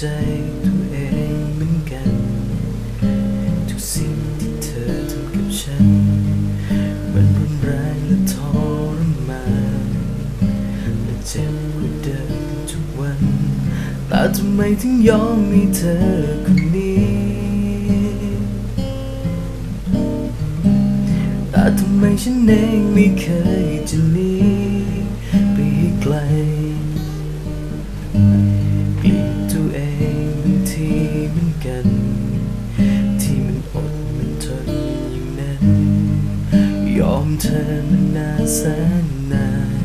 ใจตัวเองเหมือนกัน ทุกสิ่งที่เธอทำกับฉัน มันรุนแรงและทรมานและเจ็บกว่าเดิมทุกวัน แต่ทำไมถึงยอมมีเธอคนนี้แต่ทำไมฉันเองไม่เคยจะหนีไปไกล อมเธอมานานแสนนาน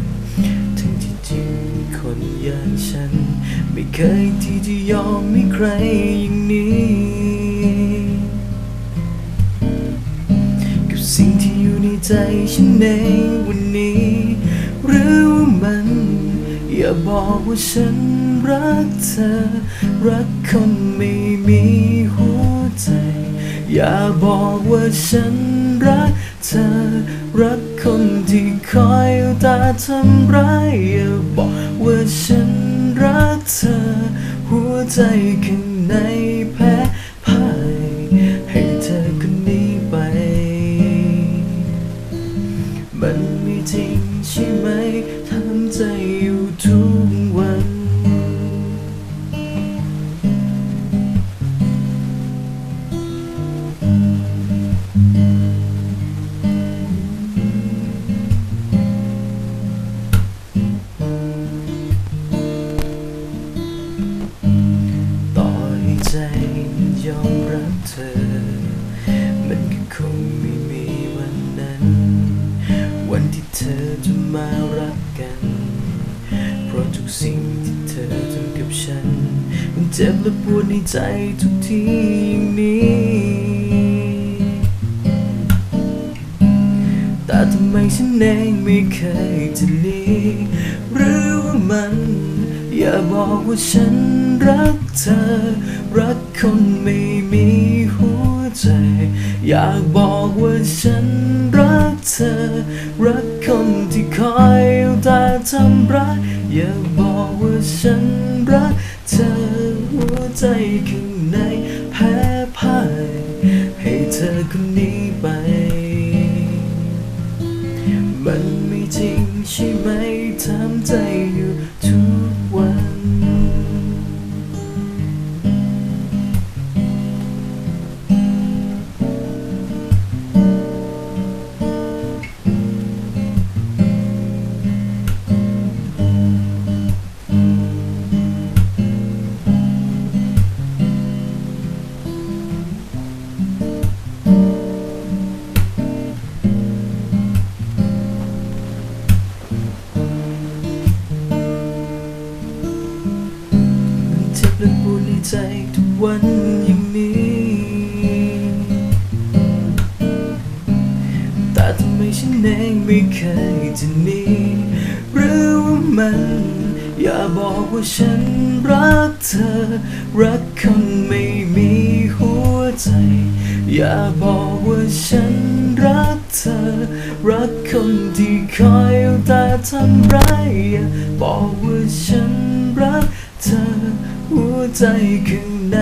ทั้งที่จริงคนอย่างฉัน ไม่เคยที่จะยอมให้ใครอย่างนี้ กับสิ่งที่อยู่ในใจฉันในวันนี้ หรือว่ามัน อย่าบอกว่าฉันรักเธอ รักคนไม่มีหัวใจ อย่าบอกว่าฉันรัก เธอ รักคนที่คอยเอาต่ทำร้ายอย่าบอกว่าฉันรักเธอ หัวใจข้างในแพ้พ่ายให้เธอคนนี้ไป มันไม่จริงใช่ไหม เธอ มันก็คงไม่มีวันนั้น วันที่เธอจะมารักกัน เพราะทุกสิ่งที่เธอทำกับฉัน มันเจ็บและปวดในใจทุกทีอย่างนี้แต่ทำไมฉันเองไม่เคยจะหนีหรือว่ามันอย่าบอกว่าฉันรักเธอ รักคนไม่มี อยากบอกว่าฉันรักเธอ รักคนที่คอยเอาแต่ทำร้ายอย่าบอกว่าฉันรักเธอหัวใจข้างในแพ้พ่ายให้เธอคนนี้ไป มันไม่จริงใช่ไหมทำใจอยู่ทุก และปวดในใจทุกวันอย่างนี้ แต่ทำไมฉันเองไม่เคยจะหนีหรือว่ามัน อย่าบอกว่าฉันรักเธอ รักคนไม่มีหัวใจ อย่าบอกว่าฉันรักเธอ รักคนที่คอยเอาแต่ทำร้ายอย่าบอกว่าฉันรักเธอ ใจข้างใน